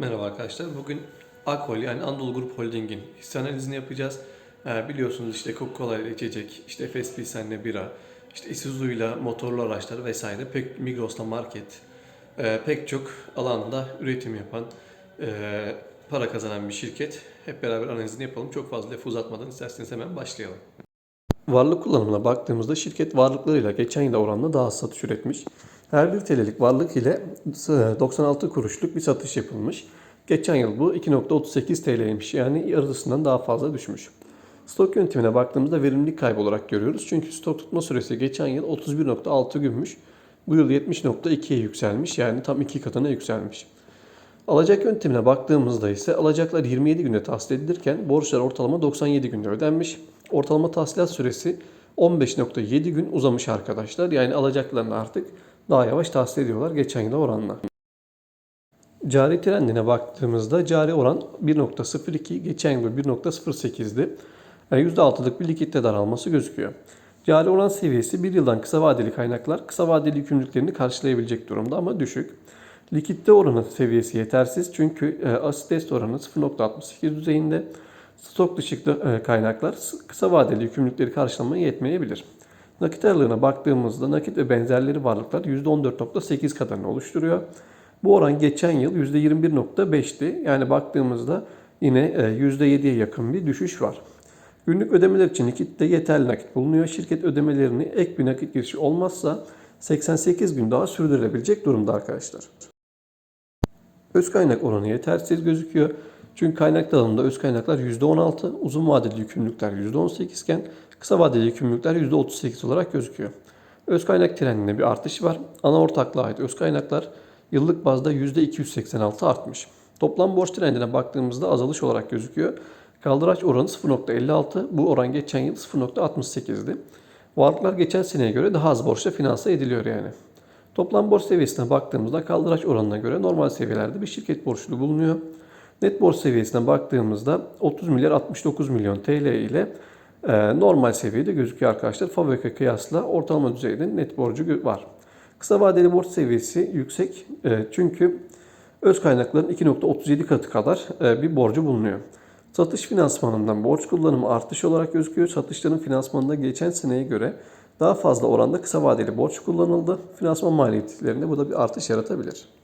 Merhaba arkadaşlar. Bugün Akol yani Anadolu Grup Holding'in hisse analizini yapacağız. Ee, biliyorsunuz işte Coca-Cola ile içecek, işte Efes Pilsen'le bira, işte Isuzu'yla motorlu araçlar vesaire pek Migros'la market, e, pek çok alanda üretim yapan, e, para kazanan bir şirket. Hep beraber analizini yapalım. Çok fazla lafı uzatmadan isterseniz hemen başlayalım. Varlık kullanımına baktığımızda şirket varlıklarıyla geçen yıla oranla daha az satış üretmiş. Her bir TL'lik varlık ile 96 kuruşluk bir satış yapılmış. Geçen yıl bu 2.38 TL'ymiş yani yarısından daha fazla düşmüş. Stok yönetimine baktığımızda verimlilik kaybı olarak görüyoruz. Çünkü stok tutma süresi geçen yıl 31.6 günmüş. Bu yıl 70.2'ye yükselmiş yani tam iki katına yükselmiş. Alacak yöntemine baktığımızda ise alacaklar 27 günde tahsil edilirken borçlar ortalama 97 günde ödenmiş. Ortalama tahsilat süresi 15.7 gün uzamış arkadaşlar. Yani alacaklarını artık daha yavaş tahsil ediyorlar geçen yıla oranla. Cari trendine baktığımızda cari oran 1.02, geçen yıl 1.08'di. Yani %6'lık bir likitte daralması gözüküyor. Cari oran seviyesi bir yıldan kısa vadeli kaynaklar kısa vadeli yükümlülüklerini karşılayabilecek durumda ama düşük. Likitte oranı seviyesi yetersiz çünkü e, asit test oranı 0.68 düzeyinde. Stok dışı e, kaynaklar kısa vadeli yükümlülükleri karşılamaya yetmeyebilir. Nakit aralığına baktığımızda nakit ve benzerleri varlıklar %14.8 kadarını oluşturuyor. Bu oran geçen yıl %21.5'ti. Yani baktığımızda yine %7'ye yakın bir düşüş var. Günlük ödemeler için nakitte yeterli nakit bulunuyor. Şirket ödemelerini ek bir nakit girişi olmazsa 88 gün daha sürdürülebilecek durumda arkadaşlar. Öz kaynak oranı yetersiz gözüküyor. Çünkü kaynak dağılımında öz kaynaklar %16, uzun vadeli yükümlülükler %18 iken kısa vadeli yükümlülükler %38 olarak gözüküyor. Öz kaynak trendinde bir artış var. Ana ortaklığa ait öz kaynaklar yıllık bazda %286 artmış. Toplam borç trendine baktığımızda azalış olarak gözüküyor. Kaldıraç oranı 0.56, bu oran geçen yıl 0.68'di. Varlıklar geçen seneye göre daha az borçla finanse ediliyor yani. Toplam borç seviyesine baktığımızda kaldıraç oranına göre normal seviyelerde bir şirket borçlu bulunuyor. Net borç seviyesine baktığımızda 30 milyar 69 milyon TL ile e, normal seviyede gözüküyor arkadaşlar. Fabrik kıyasla ortalama düzeyde net borcu var. Kısa vadeli borç seviyesi yüksek e, çünkü öz kaynakların 2.37 katı kadar e, bir borcu bulunuyor. Satış finansmanından borç kullanımı artış olarak gözüküyor. Satışların finansmanında geçen seneye göre daha fazla oranda kısa vadeli borç kullanıldı. Finansman maliyetlerinde bu da bir artış yaratabilir.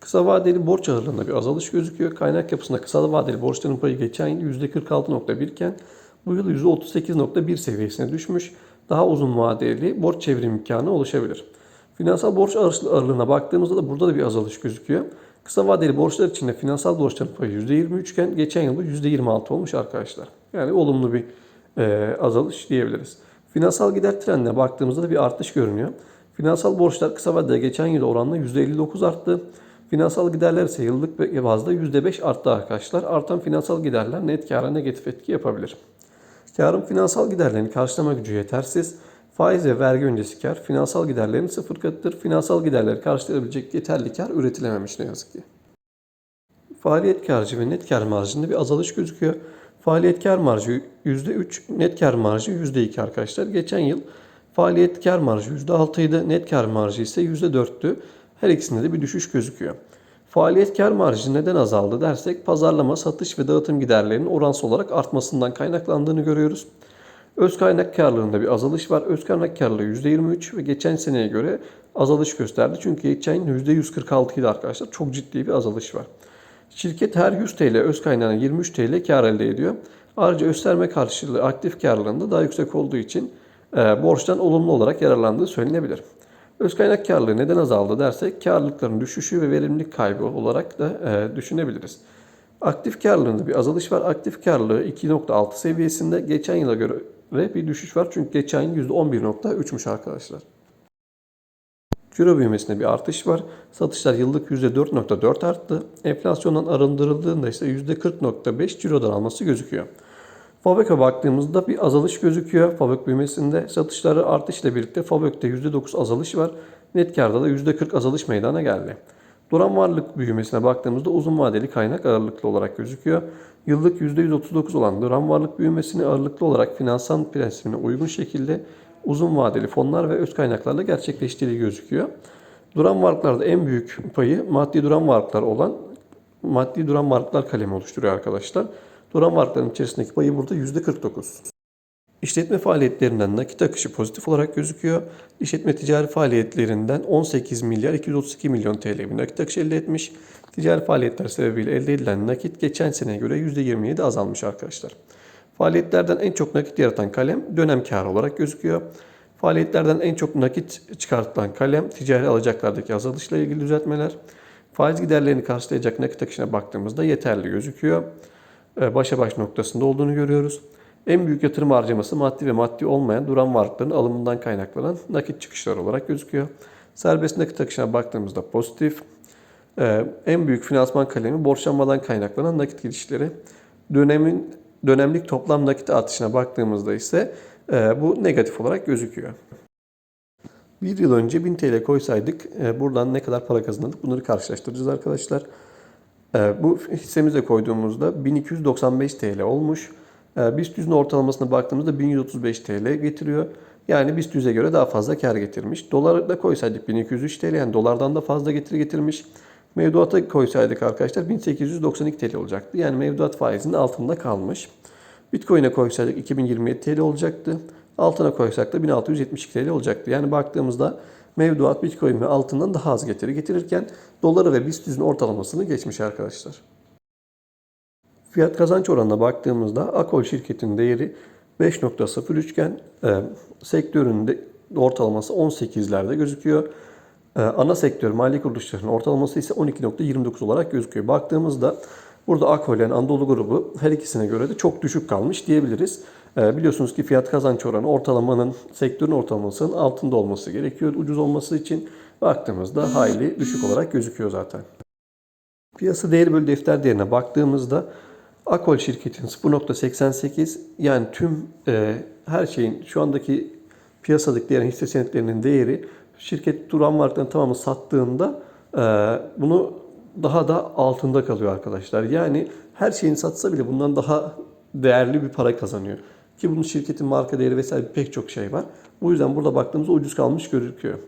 Kısa vadeli borç ağırlığında bir azalış gözüküyor. Kaynak yapısında kısa vadeli borçların payı geçen yıl %46.1 iken bu yıl %38.1 seviyesine düşmüş. Daha uzun vadeli borç çevrim imkanı oluşabilir. Finansal borç ağırlığına baktığımızda da burada da bir azalış gözüküyor. Kısa vadeli borçlar içinde finansal borçların payı %23 iken geçen yıl bu %26 olmuş arkadaşlar. Yani olumlu bir e, azalış diyebiliriz. Finansal gider trendine baktığımızda da bir artış görünüyor. Finansal borçlar kısa vadede geçen yıl oranla %59 arttı. Finansal giderler ise yıllık bazda %5 arttı arkadaşlar. Artan finansal giderler net kâra negatif etki yapabilir. Karın finansal giderlerini karşılama gücü yetersiz. Faiz ve vergi öncesi kar finansal giderlerin sıfır katıdır. Finansal giderleri karşılayabilecek yeterli kar üretilememiş ne yazık ki. Faaliyet karcı ve net kar marjında bir azalış gözüküyor. Faaliyet kar marjı %3, net kar marjı %2 arkadaşlar. Geçen yıl faaliyet kar marjı %6 idi, net kar marjı ise %4'tü. Her ikisinde de bir düşüş gözüküyor. Faaliyet kar marjı neden azaldı dersek pazarlama, satış ve dağıtım giderlerinin oransal olarak artmasından kaynaklandığını görüyoruz. Öz kaynak karlılığında bir azalış var. Öz kaynak karlılığı %23 ve geçen seneye göre azalış gösterdi. Çünkü geçen yıl %146 idi arkadaşlar. Çok ciddi bir azalış var. Şirket her 100 TL öz kaynağına 23 TL kar elde ediyor. Ayrıca gösterme karşılığı aktif karlılığında daha yüksek olduğu için e, borçtan olumlu olarak yararlandığı söylenebilir. Öz kaynak karlılığı neden azaldı dersek karlılıkların düşüşü ve verimlilik kaybı olarak da e, düşünebiliriz. Aktif karlılığında bir azalış var. Aktif karlılığı 2.6 seviyesinde geçen yıla göre bir düşüş var. Çünkü geçen yıl %11.3'müş arkadaşlar. Ciro büyümesinde bir artış var. Satışlar yıllık %4.4 arttı. Enflasyondan arındırıldığında ise %40.5 cirodan alması gözüküyor. Fabök'e baktığımızda bir azalış gözüküyor. Fabök büyümesinde satışları artışla birlikte Fabök'te %9 azalış var. Net karda da %40 azalış meydana geldi. Duran varlık büyümesine baktığımızda uzun vadeli kaynak ağırlıklı olarak gözüküyor. Yıllık %139 olan duran varlık büyümesini ağırlıklı olarak finansal prensibine uygun şekilde uzun vadeli fonlar ve öz kaynaklarla gerçekleştiği gözüküyor. Duran varlıklarda en büyük payı maddi duran varlıklar olan maddi duran varlıklar kalemi oluşturuyor arkadaşlar. Duran varlıkların içerisindeki payı burada %49. İşletme faaliyetlerinden nakit akışı pozitif olarak gözüküyor. İşletme ticari faaliyetlerinden 18 milyar 232 milyon TL bir nakit akışı elde etmiş. Ticari faaliyetler sebebiyle elde edilen nakit geçen seneye göre %27 azalmış arkadaşlar. Faaliyetlerden en çok nakit yaratan kalem dönem karı olarak gözüküyor. Faaliyetlerden en çok nakit çıkartılan kalem ticari alacaklardaki azalışla ilgili düzeltmeler. Faiz giderlerini karşılayacak nakit akışına baktığımızda yeterli gözüküyor. Ee, Başa baş noktasında olduğunu görüyoruz. En büyük yatırım harcaması maddi ve maddi olmayan duran varlıkların alımından kaynaklanan nakit çıkışları olarak gözüküyor. Serbest nakit akışına baktığımızda pozitif. Ee, En büyük finansman kalemi borçlanmadan kaynaklanan nakit girişleri. Dönemin dönemlik toplam nakit artışına baktığımızda ise e, bu negatif olarak gözüküyor. Bir yıl önce 1000 TL koysaydık e, buradan ne kadar para kazanırdık bunları karşılaştıracağız arkadaşlar. E, Bu hissemize koyduğumuzda 1295 TL olmuş. E, BIST 100'ün ortalamasına baktığımızda 1135 TL getiriyor. Yani BIST 100'e göre daha fazla kar getirmiş. Dolar da koysaydık 1203 TL yani dolardan da fazla getiri getirmiş. Mevduata koysaydık arkadaşlar 1892 TL olacaktı. Yani mevduat faizinin altında kalmış. Bitcoin'e koysaydık 2027 TL olacaktı. Altına koysak da 1672 TL olacaktı. Yani baktığımızda mevduat Bitcoin ve altından daha az getiri getirirken doları ve BIST 100'ün ortalamasını geçmiş arkadaşlar. Fiyat kazanç oranına baktığımızda Akol şirketinin değeri 5.03 iken e, sektörün de ortalaması 18'lerde gözüküyor. E, ana sektör mali kuruluşlarının ortalaması ise 12.29 olarak gözüküyor. Baktığımızda burada Akol yani Anadolu grubu her ikisine göre de çok düşük kalmış diyebiliriz. E, biliyorsunuz ki fiyat kazanç oranı ortalamanın sektörün ortalamasının altında olması gerekiyor ucuz olması için. Baktığımızda hayli düşük olarak gözüküyor zaten. Piyasa değeri bölü defter değerine baktığımızda Akol şirketin 0.88 yani tüm e, her şeyin şu andaki piyasadaki diğer hisse senetlerinin değeri şirket duran varlıkların tamamı sattığında e, bunu daha da altında kalıyor arkadaşlar. Yani her şeyini satsa bile bundan daha değerli bir para kazanıyor. Ki bunun şirketin marka değeri vesaire pek çok şey var. Bu yüzden burada baktığımızda ucuz kalmış gözüküyor.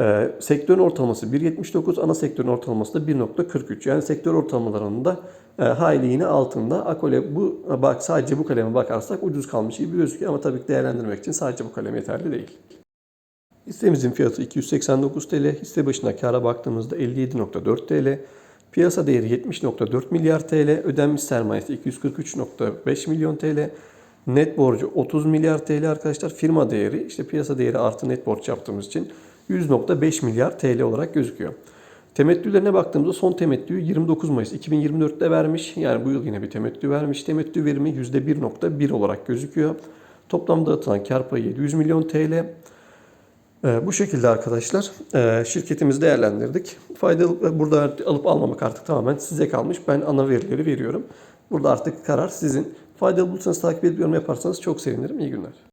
Ee, sektörün ortalaması 1.79, ana sektörün ortalaması da 1.43. Yani sektör ortalamalarının da e, hayli yine altında. Akole bu bak sadece bu kaleme bakarsak ucuz kalmış gibi gözüküyor ama tabii ki değerlendirmek için sadece bu kalem yeterli değil. Hissemizin fiyatı 289 TL, hisse başına kara baktığımızda 57.4 TL, piyasa değeri 70.4 milyar TL, ödenmiş sermayesi 243.5 milyon TL, net borcu 30 milyar TL arkadaşlar, firma değeri işte piyasa değeri artı net borç yaptığımız için 100.5 milyar TL olarak gözüküyor. Temettülerine baktığımızda son temettüyü 29 Mayıs 2024'te vermiş. Yani bu yıl yine bir temettü vermiş. Temettü verimi %1.1 olarak gözüküyor. Toplam dağıtılan kar payı 700 milyon TL. Ee, bu şekilde arkadaşlar e, şirketimizi değerlendirdik. Faydalı burada alıp almamak artık tamamen size kalmış. Ben ana verileri veriyorum. Burada artık karar sizin. Faydalı bulursanız takip edip yorum yaparsanız çok sevinirim. İyi günler.